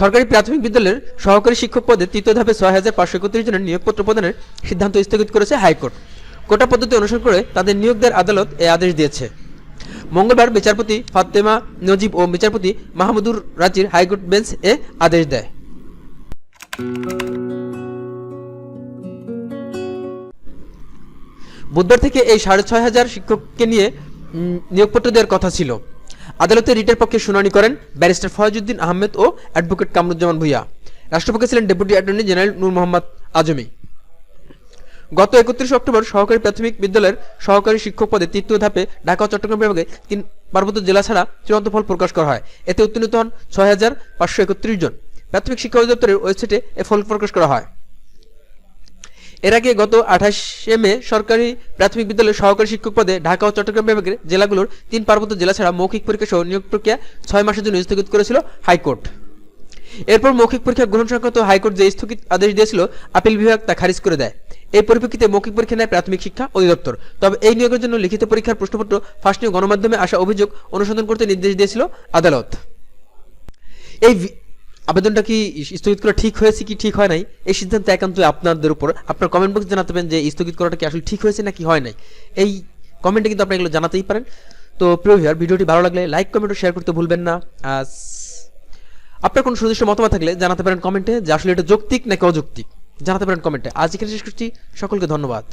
সরকারি প্রাথমিক বিদ্যালয়ের সহকারী শিক্ষক পদে তৃতীয় ধাপে ছয় হাজার পাঁচশো একত্রিশ জনের নিয়োগপত্র প্রদানের সিদ্ধান্ত স্থগিত করেছে হাইকোর্ট। কোটা পদ্ধতি অনুসরণ করে তাদের নিয়োগ দেওয়ার আদালত এ আদেশ দিয়েছে। মঙ্গলবার বিচারপতি ফাতেমা নজিব ও বিচারপতি মাহমুদুর রাজির হাইকোর্ট বেঞ্চ এ আদেশ দেয়। বুধবার থেকে এই সাড়ে ছয় হাজার শিক্ষককে নিয়ে নিয়োগপত্র দেওয়ার কথা ছিল। আদালতে রিটের পক্ষে শুনানি করেন ব্যারিস্টার ফয়জুদ্দিন আহমেদ ও অ্যাডভোকেট কামরুজ্জামান ভুইয়া। রাষ্ট্রপক্ষে ছিলেন deputy attorney general Nur Mohammad Azmi. গত একত্রিশ অক্টোবর সহকারী প্রাথমিক বিদ্যালয়ের সহকারী শিক্ষক পদে তৃতীয় ধাপে ঢাকা ও চট্টগ্রাম বিভাগে তিন পার্বত্য জেলা ছাড়া চূড়ান্ত ফল প্রকাশ করা হয়। এতে উত্তীর্ণ হন ছয় হাজার পাঁচশো একত্রিশ জন। প্রাথমিক শিক্ষা অধিদপ্তরের ওয়েবসাইটে এ ফল প্রকাশ করা হয়। এর আগে গত আঠাশে মে সরকারি প্রাথমিক বিদ্যালয়ের সহকারী শিক্ষক পদে ঢাকা ও চট্টগ্রাম বিভাগের জেলাগুলোর তিন পার্বত্য জেলা ছাড়া মৌখিক পরীক্ষা সহ নিয়োগ প্রক্রিয়া ছয় মাসের জন্য স্থগিত করেছিল হাইকোর্ট। এরপর মৌখিক পরীক্ষা গ্রহণ সংক্রান্ত হাইকোর্ট যে স্থগিত আদেশ দিয়েছিল, আপিল বিভাগ তা খারিজ করে দেয়। এই পরিপ্রেক্ষিতে মৌখিক পরীক্ষা নেয় প্রাথমিক শিক্ষা অধিদপ্তর। তবে এই নিয়োগের জন্য লিখিত পরীক্ষার প্রশ্নপত্র, ফাঁস নিয়ে গণমাধ্যমে আসা অভিযোগ অনুসন্ধান করতে নির্দেশ দিয়েছিল আদালত। এই আবেদনটা কি স্থগিত করা ঠিক হয়েছে কি ঠিক হয় নাই? এই সিদ্ধান্ত একান্ত আপনাদের উপর। আপনার কমেন্ট বক্সে জানাতে পারেন যে স্থগিত করাটা কি আসলে ঠিক হয়েছে নাকি হয় নাই। এই কমেন্টে কিন্তু আপনি এগুলো জানাতেই পারেন। তো প্রিয় ভিউয়ার ভিডিওটি ভালো লাগলে লাইক কমেন্ট ও শেয়ার করতে ভুলবেন না। আপনার কোনো সুনির্দিষ্ট মতামত থাকলে জানাতে পারেন কমেন্টে যে আসলে এটা যৌক্তিক নাকি অযৌক্তিক। জানাতে পারেন কমেন্টে আজ এখানে শেষ করছি। সকলকে ধন্যবাদ।